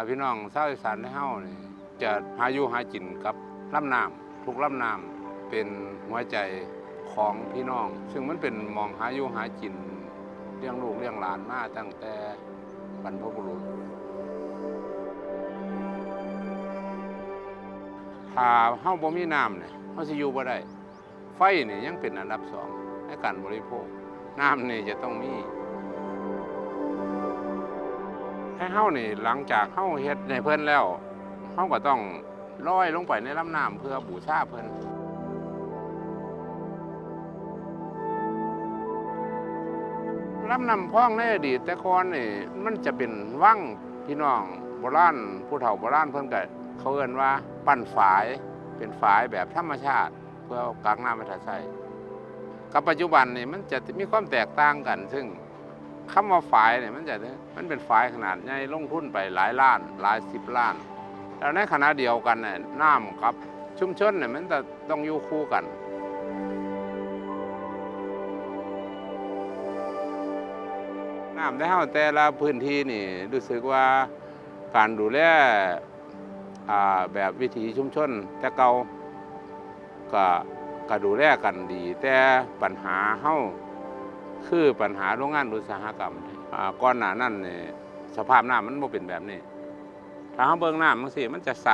อพี่น้องชาวอีสานในเฮานี่จะหาอยู่หากินกับลำน้ำทุกลำน้ำเป็นหัวใจของพี่น้อง ซึ่งมันเป็นมองหาอยู่หากินเลี้ยงลูกเลี้ยงหลานมาตั้งแต่บรรพบุรุษถ้าเฮาบ่มีน้ำเนี่ยเฮาสิอยู่บ่ได้ ไฟนี่ยังเป็นอันดับสองในการบริโภค น้ำนี่จะต้องมี ให้เฮานี่หลังจากเฮาเฮ็ดให้เพิ่นแล้วเฮาก็ต้องลอยลงไปในลำน้ำเพื่อบูชาเพิ่นลำน้ำพองในอดีตแต่ก่อนนี่มันจะเป็นวังพี่น้องโบราณผู้เฒ่าโบราณเพิ่นก็เขาเอิ้นว่าปั้นฝายเป็นฝายแบบธรรมชาติ เพื่อเอากักน้ำมาถ่ายใส่กับปัจจุบันนี่มันจะมีความแตกต่างกันซึ่ง คำว่าฝายเนี่ยมันจะมันเป็นฝายขนาดใหญ่ลงทุนไปหลายล้านหลายสิบล้าน แล้วในขณะเดียวกันเนี่ยน้ำกับ ชุมชนเนี่ยมันจะต้องอยู่คู่กันน้ำในเฮาแต่ละพื้นที่นี่รู้สึกว่าการดูแลแบบวิถีชุมชน แต่เก่าก็ก็ดูแลกันดี แต่ปัญหาเฮา คือปัญหาโรงงานอุตสาหกรรมก่อนหน้านั้นนี่สภาพน้ำมันบ่เป็นแบบนี้ ถ้าเาเบิ่งน้ำมันสิมันจะใส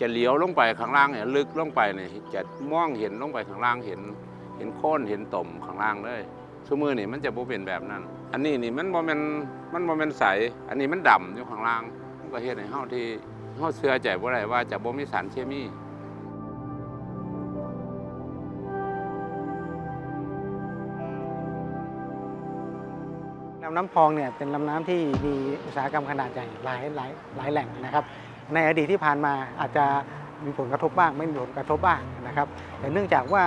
จะเหลียวลงไปข้างล่างเนี่ยลึกลงไปเนี่ยจะมองเห็นลงไปข้างล่างเห็น เห็นโค่นเห็นต่มข้างล่างเลยชั่วมือนี่มันจะบ่เป็นแบบนั้น อันนี้นี่มันบ่แม่นมันบ่แม่นใส อันนี้มันดำอยู่ข้างล่างมันก็เฮ็ดให้เฮาที่เฮาเชื่อใจบ่าได้ว่าจะบ่มีสารเคมีำน้ำพองเนี่ยเป็นลำน้ำที่มีอุตสาหกรรมขนาดใหญ่หลายหลายหลายแหล่งนะครับ ในอดีตที่ผ่านมาอาจจะมีผลกระทบบ้าง ไม่มีผลกระทบบ้างนะครับ แต่เนื่องจากว่า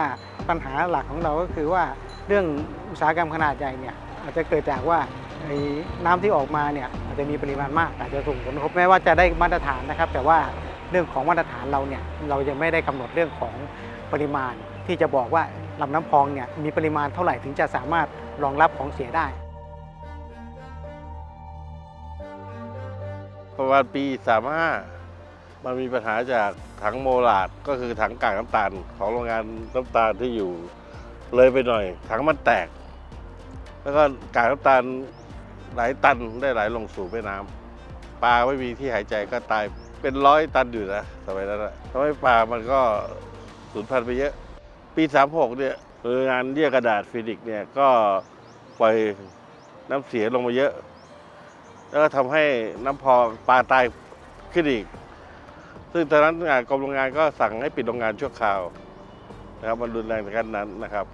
ปัญหาหลักของเราก็คือว่าเรื่องอุตสาหกรรมขนาดใหญ่เนี่ยอาจจะเกิดจากว่าไอ้น้ำที่ออกมาเนี่ยอาจจะมีปริมาณมาก อาจจะส่งผลกระทบแม้ว่าจะได้มาตรฐานนะครับ แต่ว่าเรื่องของมาตรฐานเราเนี่ยเรายังไม่ได้กำหนดเรื่องของปริมาณที่จะบอกว่าลำน้ำพองเนี่ยมีปริมาณเท่าไหร่ถึงจะสามารถรองรับของเสียได้ ประมาณปี 35 มันมีปัญหาจากถังโมลาดก็คือถังกากน้ำตาลของโรงงานน้ำตาลที่อยู่เลยไปหน่อย ถังมันแตก แล้วก็กากน้ำตาลหลายตันได้ไหลลงสู่แม่น้ำปลาไม่มีที่หายใจก็ตายเป็นร้อยตันอยู่นะสมัยนั้นนะทำให้ปลามันก็สูญพันธุ์ไปเยอะ ปี 36 เนี่ยโรงงานเรียกกระดาษฟินิกเนี่ยก็ปล่อยน้ำเสียลงมาเยอะ แล้วก็ทำให้น้ำพอปลาตายขึ้นอีก ซึ่งตอนนั้นงานกรมโรงงานก็สั่งให้ปิดโรงงานชั่วคราวนะครับมันรุนแรงในขั้นนั้นนะครับ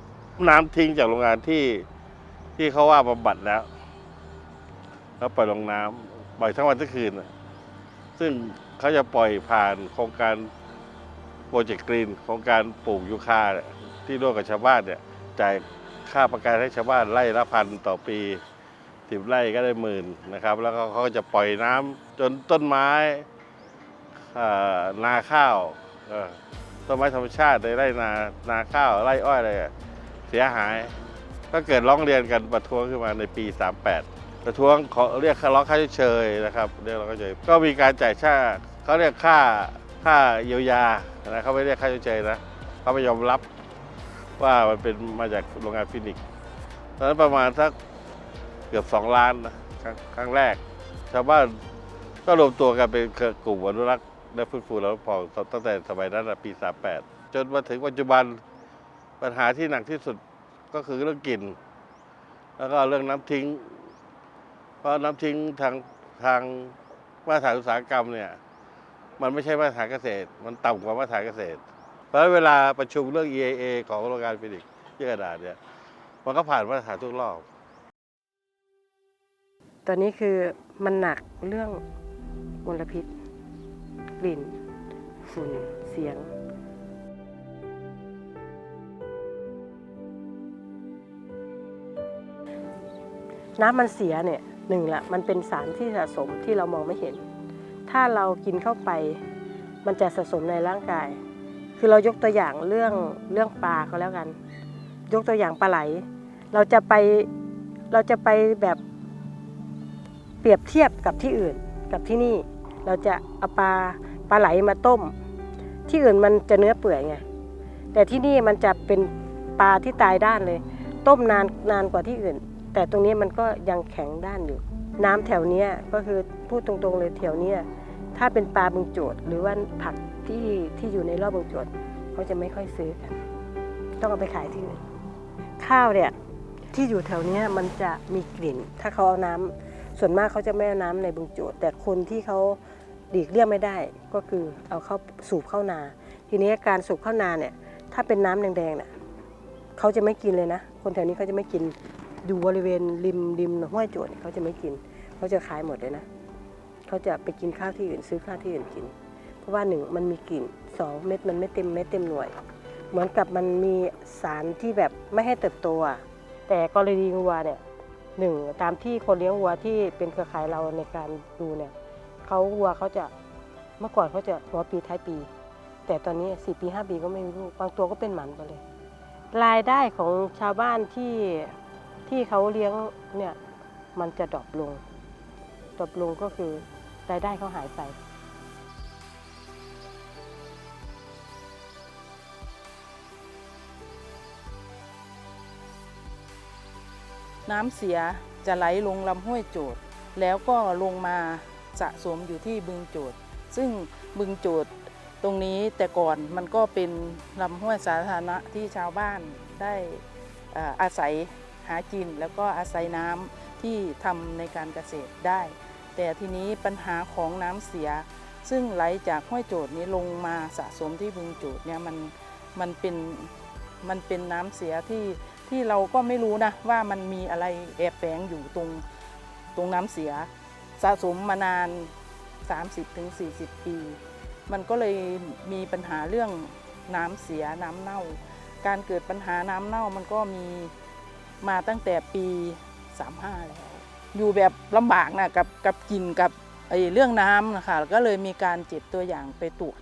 น้ำทิ้งจากโรงงานที่ที่เขาว่าบำบัดแล้ว แล้วปล่อยลงน้ำปล่อยทั้งวันทั้งคืน ซึ่งเขาจะปล่อยผ่านโครงการโปรเจกต์กรีนโครงการปลูกยูคาที่ร่วมกับชาวบ้านเนี่ยจ่ายค่าประกันให้ชาวบ้านไร่ละพันต่อปี สิบไร่ก็ได้หมื่นนะครับ แล้วก็เขาก็จะปล่อยน้ำจนต้นไม้นาข้าวต้นไม้ธรรมชาติในไร่นานาข้าวไร่อ้อยอะไรเสียหาย ก็เกิดร้องเรียนกันประท้วงขึ้นมาในปี 38 ประท้วงขอเรียกค่าร้องค่าเชยนะครับเรียกร้องค่าเชยก็มีการจ่ายค่าเขาเรียกค่าค่าเยียวยานะเขาไม่เรียกค่าเชยนะเขาไม่ยอมรับว่ามันเป็นมาจากโรงงานฟินิกส์ตอนนั้นประมาณสัก เกือบ 2 ล้านนะครั้งครั้งแรก ชาวบ้านก็รวมตัวกันเป็นเครือกลุ่มอนุรักษ์และฟื้นฟูแล้วพองตั้งแต่สมัยนั้นนะปี 38 จนมาถึงปัจจุบันปัญหาที่หนักที่สุดก็คือเรื่องกลิ่น แล้วก็เรื่องน้ำทิ้ง เพราะน้ำทิ้งทางทางมาตรฐานอุตสาหกรรมเนี่ยมันไม่ใช่มาตรฐานเกษตร มันต่ำกว่ามาตรฐานเกษตร เพราะฉะนั้นเวลาประชุมเรื่อง EAA ของโรงงานฟินิกส์ที่กระดาษเนี่ยมันก็ผ่านมาตรฐานทุกรอบ ตัวนี้คือมันหนักเรื่องมลพิษ กลิ่น ฝุ่น เสียงน้ำมันเสียเนี่ยหนึ่งละมันเป็นสารที่สะสมที่เรามองไม่เห็น ถ้าเรากินเข้าไป มันจะสะสมในร่างกาย คือเรายกตัวอย่างเรื่องเรื่องปลาก็แล้วกัน ยกตัวอย่างปลาไหล เราจะไปเราจะไปแบบ เปรียบเทียบกับที่อื่นกับที่นี่ เราจะเอาปลาปลาไหลมาต้ม ที่อื่นมันจะเนื้อเปื่อยไงแต่ที่นี่มันจะเป็นปลาที่ตายด้านเลย ต้มนานนานกว่าที่อื่น แต่ตรงนี้มันก็ยังแข็งด้านอยู่ น้ำแถวเนี้ยก็คือพูดตรงๆเลยแถวเนี้ยถ้าเป็นปลาบึงโจดหรือว่าผักที่ที่อยู่ในรอบบึงโจดเขาจะไม่ค่อยซื้อกันต้องเอาไปขายที่อื่นข้าวเนี่ยที่อยู่แถวเนี้ยมันจะมีกลิ่น ถ้าเขาเอาน้ำ ส่วนมากเขาจะไม่เอาน้ำในบึงโจดแต่คนที่เขาหลีกเลี่ยงไม่ได้ก็คือเอาเข้าสูบเข้านา ทีนี้การสูบเข้านาเนี่ยถ้าเป็นน้ำแดงๆเนี่ยเขาจะไม่กินเลยนะ คนแถวนี้เขาจะไม่กินอยู่บริเวณริมริมห้วยโจดเนี่ยเขาจะไม่กินเขาจะขายหมดเลยนะเขาจะไปกินข้าวที่อื่นซื้อข้าวที่อื่นกิน เพราะว่าหนึ่งมันมีกลิ่นสองเม็ดมันไม่เต็มเม็ดเต็มหน่วย เหมือนกับมันมีสารที่แบบไม่ให้เติบโตแต่กรณีวัวเนี่ย หนึ่งตามที่คนเลี้ยงวัวที่เป็นเครือข่ายเราในการดูเนี่ยเขาวัวเขาจะเมื่อก่อนเขาจะหัวปีท้ายปี แต่ตอนนี้สี่ปีห้าปีก็ไม่มีลูกบางตัวก็เป็นหมันไปเลย รายได้ของชาวบ้านที่ที่เขาเลี้ยงเนี่ยมันจะดรอปลงดรอปลงก็คือรายได้เขาหายไป น้ำเสียจะไหลลงลำห้วยโจดแล้วก็ลงมาสะสมอยู่ที่บึงโจดซึ่งบึงโจดตรงนี้แต่ก่อนมันก็เป็นลำห้วยสาธารณะที่ชาวบ้านได้อาศัยหากิน แล้วก็อาศัยน้ำที่ทำในการเกษตรได้ แต่ทีนี้ปัญหาของน้ำเสีย ซึ่งไหลจากห้วยโจดนี้ลงมาสะสมที่บึงโจดเนี่ยมันมันเป็นมันเป็นน้ำเสียที่ ที่เราก็ไม่รู้นะว่ามันมีอะไรแอบแฝงอยู่ตรงตรงน้ำเสีย สะสมมานาน 30-40 ปี มันก็เลยมีปัญหาเรื่องน้ำเสียน้ำเน่า การเกิดปัญหาน้ำเน่ามันก็มีมาตั้งแต่ปี 35 แล้ว อยู่แบบลำบากนะกับกับกินกับไอ้เรื่องน้ำนะคะก็เลยมีการเจ็บตัวอย่างไปตรวจ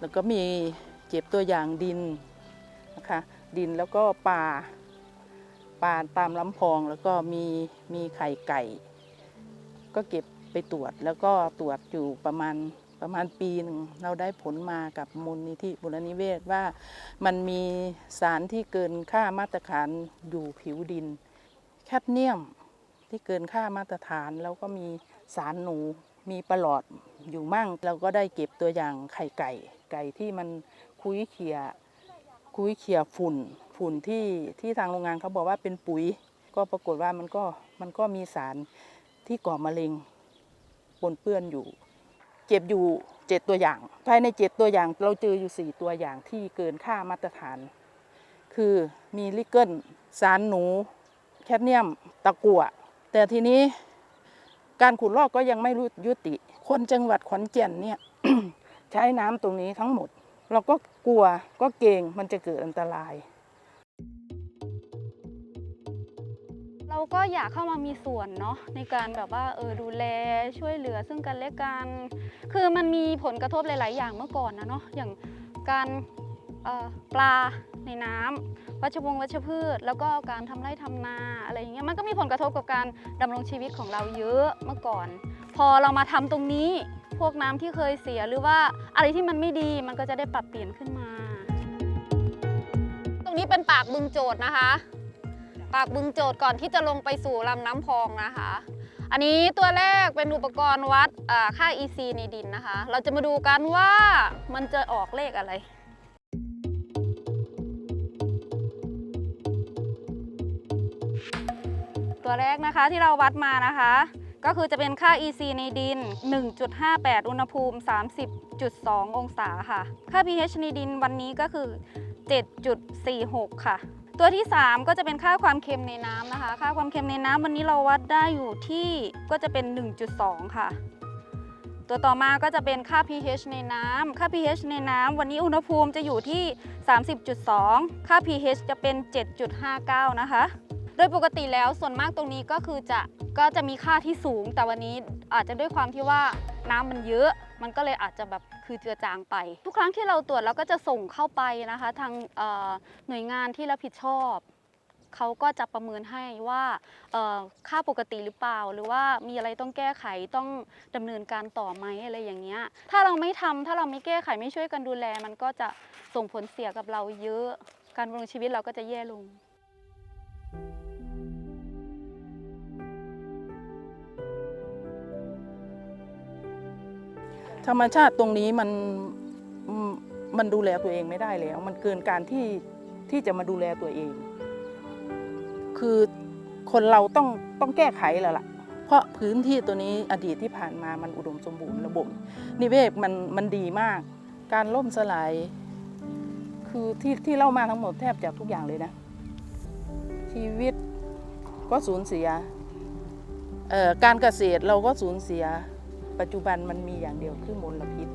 แล้วก็มีเจ็บตัวอย่างดินนะคะ ดินแล้วก็ปลาปลาตามลำพองแล้วก็มีมีไข่ไก่ ก็เก็บไปตรวจแล้วก็ตรวจอยู่ประมาณประมาณปีหนึ่งเราได้ผลมากับมูลนิธิบุรณิเวศว่ามันมีสารที่เกินค่ามาตรฐานอยู่ผิวดิน แคดเนียมที่เกินค่ามาตรฐานแล้วก็มีสารหนูมีประหลอดอยู่มั่ง เราก็ได้เก็บตัวอย่างไข่ไก่ ไก่ที่มันคุยเขีย คุยเขี่ยฝุ่นฝุ่นที่ที่ทางโรงงานเขาบอกว่าเป็นปุ๋ย ก็ปรากฏว่ามันก็มันก็มีสารที่ก่อมะเร็งปนเปื้อนอยู่ เจ็บอยู่เจ็ดตัวอย่าง ภายในเจ็ดตัวอย่างเราเจออยู่สี่ตัวอย่างที่เกินค่ามาตรฐาน คือมีลิเกิลสารหนู แคดเนียมตะกั่วแต่ทีนี้การขุดลอกก็ยังไม่รู้ยุติ คนจังหวัดขอนแก่นเนี่ยใช้น้ำตรงนี้ทั้งหมด เราก็กลัวก็เกรงมันจะเกิดอันตราย เราก็อยากเข้ามามีส่วนเนาะในการแบบว่าเออดูแลช่วยเหลือซึ่งกันและกัน คือมันมีผลกระทบหลาย ๆ อย่างเมื่อก่อนนะเนาะอย่างการปลาในน้ำวัชพงวัชพืช แล้วก็การทำไร่ทำนาอะไรอย่างเงี้ยมันก็มีผลกระทบกับการดำรงชีวิตของเราเยอะเมื่อก่อน พอเรามาทำตรงนี้ วกน้ำที่เคยเสียหรือว่าอะไรที่มันไม่ดีมันก็จะได้ปรับเปลี่ยนขึ้นมา ตรงนี้เป็นปากบึงโจดนะคะ ปากบึงโจดก่อนที่จะลงไปสู่ลำน้ำพองนะคะ อันนี้ตัวแรกเป็นอุปกรณ์วัดอ่าค่า EC ในดินนะคะ เราจะมาดูกันว่ามันจะออกเลขอะไรตัวแรกนะคะที่เราวัดมานะคะ ก็คือจะเป็นค่า EC ในดิน 1.58 อุณหภูมิ 30.2 องศาค่ะ ค่า pH ในดินวันนี้ก็คือ 7.46 ค่ะ ตัวที่ 3 ก็จะเป็นค่าความเค็มในน้ำนะคะ ค่าความเค็มในน้ำวันนี้เราวัดได้อยู่ที่ก็จะเป็น 1.2 ค่ะ ตัวต่อมาก็จะเป็นค่า pH ในน้ำ ค่า pH ในน้ำวันนี้อุณหภูมิจะอยู่ที่ 30.2 ค่า pH จะเป็น 7.59 นะคะ โดยปกติแล้วส่วนมากตรงนี้ก็คือจะก็จะมีค่าที่สูง แต่วันนี้อาจจะด้วยความที่ว่าน้ำมันเยอะ มันก็เลยอาจจะแบบคือเจือจางไป ทุกครั้งที่เราตรวจเราก็จะส่งเข้าไปนะคะ ทางหน่วยงานที่รับผิดชอบเขาก็จะประเมินให้ว่าค่าปกติหรือเปล่า หรือว่ามีอะไรต้องแก้ไขต้องดำเนินการต่อไหมอะไรอย่างเงี้ยถ้าเราไม่ทำถ้าเราไม่แก้ไขไม่ช่วยกันดูแล มันก็จะส่งผลเสียกับเราเยอะ การดำรงชีวิตเราก็จะแย่ลง ธรรมชาติตรงนี้มันมันดูแลตัวเองไม่ได้แล้ว มันเกินการที่ที่จะมาดูแลตัวเอง คือคนเราต้องต้องแก้ไขแล้วล่ะ เพราะพื้นที่ตัวนี้อดีตที่ผ่านมามันอุดมสมบูรณ์ระบบนิเวศมันมันดีมาก การล่มสลาย คือที่ที่เล่ามาทั้งหมดแทบจะทุกอย่างเลยนะ ชีวิตก็สูญเสียเอ่อการเกษตรเราก็สูญเสีย ปัจจุบันมันมีอย่างเดียวคือมลพิษ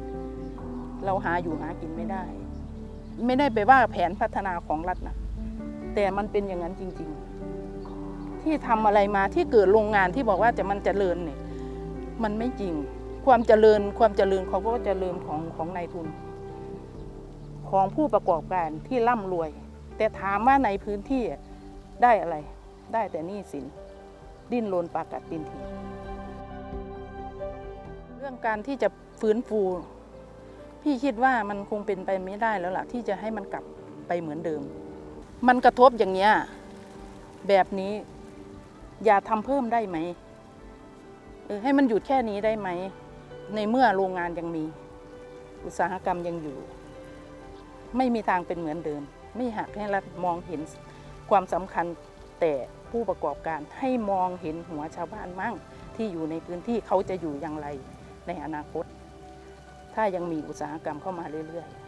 เราหาอยู่หากินไม่ได้ ไม่ได้ไปว่าแผนพัฒนาของรัฐนะแต่มันเป็นอย่างนั้นจริง ๆ ที่ทำอะไรมาที่เกิดโรงงานที่บอกว่าจะมันเจริญเนี่ยมันไม่จริง ความเจริญความเจริญเขาก็จเจริญของของนายทุน ของผู้ประกอบการที่ร่ำรวย แต่ถามว่าในพื้นที่ได้อะไร ได้แต่หนี้สิน ดิ้นรนปากัดตินที รื่องการที่จะฟื้นฟู พี่คิดว่ามันคงเป็นไปไม่ได้แล้วล่ะ ที่จะให้มันกลับไปเหมือนเดิม มันกระทบอย่างเงี้ยแบบนี้ อย่าทำเพิ่มได้ไหมเออให้มันหยุดแค่นี้ได้ไหม ในเมื่อโรงงานยังมี อุตสาหกรรมยังอยู่ ไม่มีทางเป็นเหมือนเดิม ไม่หักให้รัฐมองเห็นความสำคัญแต่ผู้ประกอบการให้มองเห็นหัวชาวบ้านมั่งที่อยู่ในพื้นที่เขาจะอยู่อย่างไร ในอนาคต ถ้ายังมีอุตสาหกรรมเข้ามาเรื่อยๆ